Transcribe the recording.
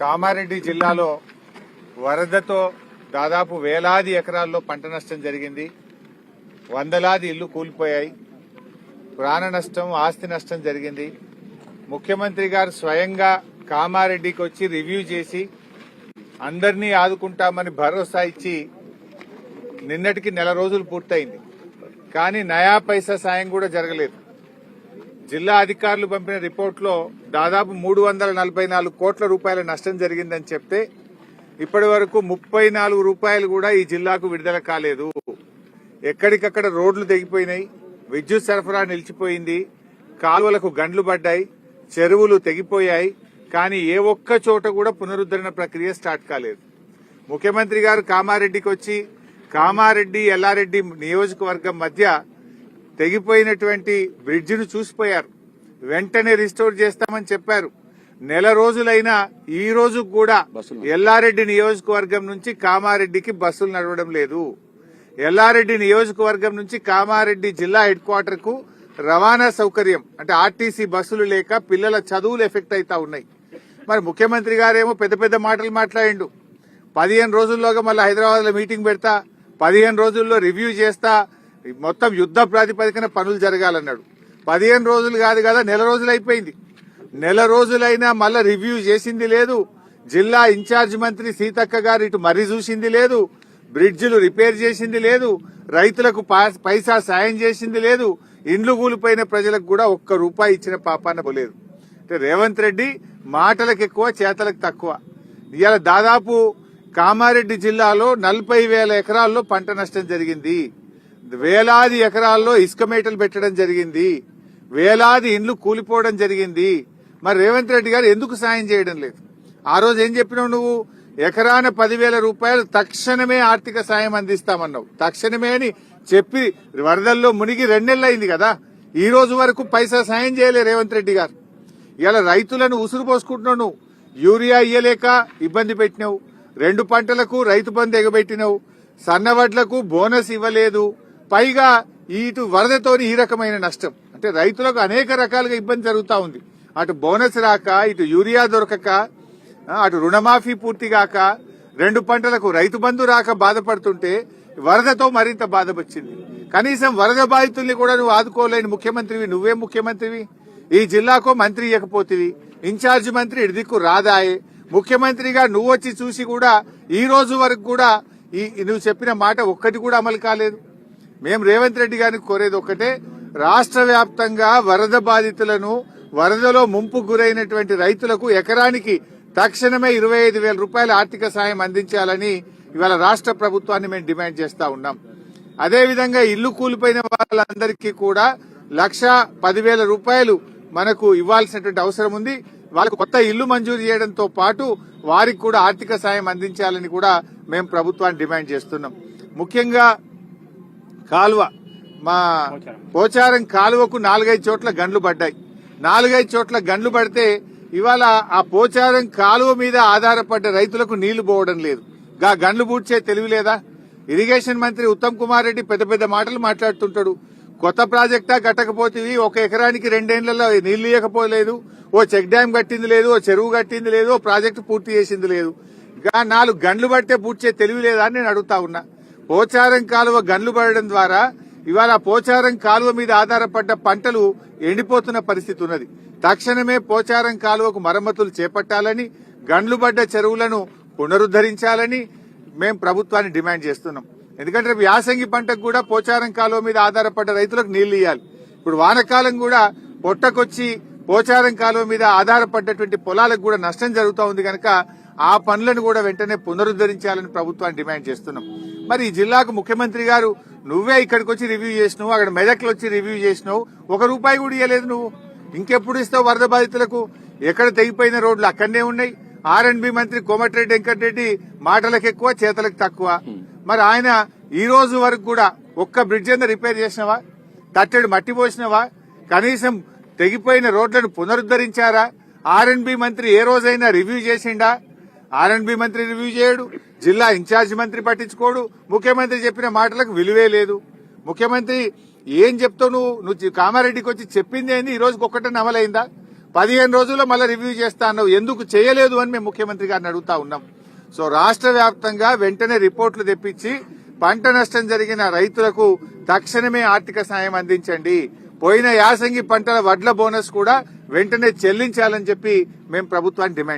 కామారెడ్డి జిల్లాలో వరదతో దాదాపు వేలాది ఎకరాల్లో పంట నష్టం జరిగింది. వందలాది ఇళ్ళు కూలిపోయాయి. ప్రాణ నష్టం ఆస్తి నష్టం జరిగింది. ముఖ్యమంత్రి గారు స్వయంగా కామారెడ్డికి వచ్చి రివ్యూ చేసి అందరినీ ఆదుకుంటామని భరోసా ఇచ్చి నిన్నటికి నెల రోజులు పూర్తయింది. కానీ నయా పైసా సాయం కూడా జరగలేదు. జిల్లా అధికారులు పంపిన రిపోర్ట్లో దాదాపు మూడు వందల నలభై నాలుగు కోట్ల రూపాయల నష్టం జరిగిందని చెప్తే ఇప్పటి వరకు ముప్పై నాలుగు రూపాయలు కూడా ఈ జిల్లాకు విడుదల కాలేదు. ఎక్కడికక్కడ రోడ్లు తెగిపోయినాయి విద్యుత్ సరఫరా నిలిచిపోయింది కాలువలకు గండ్లు పడ్డాయి చెరువులు తెగిపోయాయి కానీ ఏ ఒక్క చోట కూడా పునరుద్ధరణ ప్రక్రియ స్టార్ట్ కాలేదు. ముఖ్యమంత్రి గారు కామారెడ్డికి వచ్చి కామారెడ్డి ఎల్లారెడ్డి నియోజకవర్గం మధ్య తెగిపోయినటువంటి బ్రిడ్జిను చూసిపోయారు. వెంటనే రిస్టోర్ చేస్తామని చెప్పారు. నెల రోజులైనా ఈ రోజు కూడా ఎల్లారెడ్డి నియోజకవర్గం నుంచి కామారెడ్డికి బస్సులు నడవడం లేదు. ఎల్లారెడ్డి నియోజకవర్గం నుంచి కామారెడ్డి జిల్లా హెడ్ క్వార్టర్కు రవాణా సౌకర్యం అంటే ఆర్టీసీ బస్సులు లేక పిల్లల చదువులు ఎఫెక్ట్ అవుతా ఉన్నాయి. మరి ముఖ్యమంత్రి గారేమో పెద్ద పెద్ద మాటలు మాట్లాడిండు. పదిహేను రోజుల్లోగా మళ్ళీ హైదరాబాద్లో మీటింగ్ పెడతా పదిహేను రోజుల్లో రివ్యూ చేస్తా మొత్తం యుద్ధ ప్రాతిపదికన పనులు జరగాలన్నాడు. పదిహేను రోజులు కాదు కదా నెల రోజులు అయిపోయింది. నెల రోజులైనా మళ్ళా రివ్యూ చేసింది లేదు. జిల్లా ఇన్ఛార్జ్ మంత్రి సీతక్క గారు ఇటు మరీ చూసింది లేదు. బ్రిడ్జిలు రిపేర్ చేసింది లేదు. రైతులకు పైసా సాయం చేసింది లేదు. ఇండ్లు కూలిపోయిన ప్రజలకు కూడా ఒక్క రూపాయి ఇచ్చిన పాపాన పోలేదు. అంటే రేవంత్ రెడ్డి మాటలకు ఎక్కువ చేతలకు తక్కువ. ఇవాళ దాదాపు కామారెడ్డి జిల్లాలో నలభై వేల ఎకరాల్లో పంట నష్టం జరిగింది. వేలాది ఎకరాల్లో ఇసుక మేటలు పెట్టడం జరిగింది. వేలాది ఇండ్లు కూలిపోవడం జరిగింది. మరి రేవంత్ రెడ్డి గారు ఎందుకు సాయం చేయడం లేదు? ఆ రోజు ఏం చెప్పినావు నువ్వు? ఎకరాన పదివేల రూపాయలు తక్షణమే ఆర్థిక సాయం అందిస్తామన్నావు. తక్షణమే అని చెప్పి వరదల్లో మునిగి రెండేళ్ళయింది కదా. ఈ రోజు వరకు పైసా సాయం చేయలే రేవంత్ రెడ్డి గారు. ఇలా రైతులను ఉసురు పోసుకుంటున్నావు నువ్వు. యూరియా ఇయ్యలేక ఇబ్బంది పెట్టినావు. రెండు పంటలకు రైతు బంధు ఎగబెట్టినావు. సన్నవడ్లకు బోనస్ ఇవ్వలేదు. పైగా ఇటు వరదతోని ఈ రకమైన నష్టం. అంటే రైతులకు అనేక రకాలుగా ఇబ్బంది జరుగుతూ ఉంది. అటు బోనస్ రాక ఇటు యూరియా దొరకక అటు రుణమాఫీ పూర్తి కాక రెండు పంటలకు రైతు బంధు రాక బాధపడుతుంటే వరదతో మరింత బాధ వచ్చింది కనీసం వరద బాధితుల్ని కూడా నువ్వు ఆదుకోలేని ముఖ్యమంత్రివి. నువ్వే ముఖ్యమంత్రివి. ఈ జిల్లాకో మంత్రి ఇవ్వకపోతివి ఇన్ఛార్జ్ మంత్రి ఇటు దిక్కు రాదాయే. ముఖ్యమంత్రిగా నువ్వు వచ్చి చూసి కూడా ఈ రోజు వరకు కూడా ఈ నువ్వు చెప్పిన మాట ఒక్కటి కూడా అమలు కాలేదు. మేము రేవంత్ రెడ్డి గారిని కోరేది ఒకటే రాష్ట్ర వ్యాప్తంగా వరద బాధితులను వరదలో ముంపు గురైనటువంటి రైతులకు ఎకరానికి తక్షణమే ఇరవై ఐదు వేల రూపాయల ఆర్థిక సాయం అందించాలని ఇవాళ రాష్ట్ర ప్రభుత్వాన్ని మేము డిమాండ్ చేస్తా ఉన్నాం. అదేవిధంగా ఇల్లు కూలిపోయిన వాళ్ళందరికీ కూడా లక్ష పదివేల రూపాయలు మనకు ఇవ్వాల్సినటువంటి అవసరం ఉంది. వాళ్ళకు కొత్త ఇల్లు మంజూరు చేయడంతో పాటు వారికి కూడా ఆర్థిక సాయం అందించాలని కూడా మేము ప్రభుత్వాన్ని డిమాండ్ చేస్తున్నాం. ముఖ్యంగా కాలువ. మా పోచారం. కాలువకు నాలుగైదు చోట్ల గండ్లు పడ్డాయి. నాలుగైదు చోట్ల గండ్లు పడితే ఇవాళ ఆ పోచారం కాలువ మీద ఆధారపడ్డ రైతులకు నీళ్ళు పోవడం లేదు. గా గండ్లు పూడ్చే తెలివి లేదా? ఇరిగేషన్ మంత్రి ఉత్తమ్ కుమార్ రెడ్డి పెద్ద పెద్ద మాటలు మాట్లాడుతుంటాడు. కొత్త ప్రాజెక్టా కట్టకపోతే ఒక ఎకరానికి రెండేళ్ళలో నీళ్ళు ఇవ్వకపోలేదు ఓ చెక్ డ్యాం కట్టింది లేదు ఓ చెరువు కట్టింది లేదు ఓ ప్రాజెక్టు పూర్తి చేసింది లేదు. ఇంకా నాలుగు గండ్లు పడితే పూడ్చే తెలివి లేదా అని నేను అడుగుతా ఉన్నా. పోచారం కాలువ గన్లు పడడం ద్వారా ఇవాళ పోచారం కాలువ మీద ఆధారపడ్డ పంటలు ఎండిపోతున్న పరిస్థితి ఉన్నది. తక్షణమే పోచారం కాలువకు మరమ్మతులు చేపట్టాలని గండ్లు పడ్డ చెరువులను పునరుద్ధరించాలని మేము ప్రభుత్వాన్ని డిమాండ్ చేస్తున్నాం. ఎందుకంటే రేపు యాసంగి పంటకు కూడా పోచారం కాలువ మీద ఆధారపడ్డ రైతులకు నీళ్ళు ఇవ్వాలి ఇప్పుడు వానకాలం కూడా పొట్టకొచ్చి పోచారం కాలువ మీద ఆధారపడ్డటువంటి పొలాలకు కూడా నష్టం జరుగుతూ ఉంది కనుక ఆ పనులను కూడా వెంటనే పునరుద్ధరించాలని ప్రభుత్వాన్ని డిమాండ్ చేస్తున్నాం. మరి ఈ జిల్లాకు ముఖ్యమంత్రి గారు నువ్వే ఇక్కడికి వచ్చి రివ్యూ చేసినావు అక్కడ మెదక్లో వచ్చి రివ్యూ చేసినావు. ఒక రూపాయి కూడా ఇవ్వలేదు నువ్వు. ఇంకెప్పుడు ఇస్తావు వరద బాధితులకు? ఎక్కడ తెగిపోయిన రోడ్లు అక్కడనే ఉన్నాయి. ఆర్ మంత్రి కోమటిరెడ్డి వెంకటరెడ్డి మాటలకు ఎక్కువ చేతలకు తక్కువ. మరి ఆయన ఈ రోజు వరకు కూడా ఒక్క బ్రిడ్జ్ అంతా రిపేర్ చేసినవా? తట్టెడు మట్టి పోసినవా? కనీసం తెగిపోయిన రోడ్లను పునరుద్ధరించారా? ఆర్ అండ్ బి మంత్రి ఏ రోజైనా రివ్యూ చేసిండా? ఆర్ అండ్ బి మంత్రి రివ్యూ చేయడు జిల్లా ఇన్ఛార్జ్ మంత్రి పట్టించుకోడు. ముఖ్యమంత్రి చెప్పిన మాటలకు విలువే లేదు. ముఖ్యమంత్రి ఏం చెప్తావు నువ్వు? నువ్వు కామారెడ్డికి వచ్చి చెప్పింది ఏంది? ఈ రోజుకి ఒక్కటే అమలైందా? పదిహేను రోజుల్లో మళ్ళీ రివ్యూ చేస్తా అన్నావు. ఎందుకు చేయలేదు అని మేము ముఖ్యమంత్రి గారిని అడుగుతా ఉన్నాం. సో రాష్ట్ర వ్యాప్తంగా వెంటనే రిపోర్టులు తెప్పించి పంట నష్టం జరిగిన రైతులకు తక్షణమే ఆర్థిక సాయం అందించండి. పోయిన యాసంగి పంటల వడ్ల బోనస్ కూడా వెంటనే చెల్లించాలని చెప్పి మేము ప్రభుత్వాన్ని డిమాండ్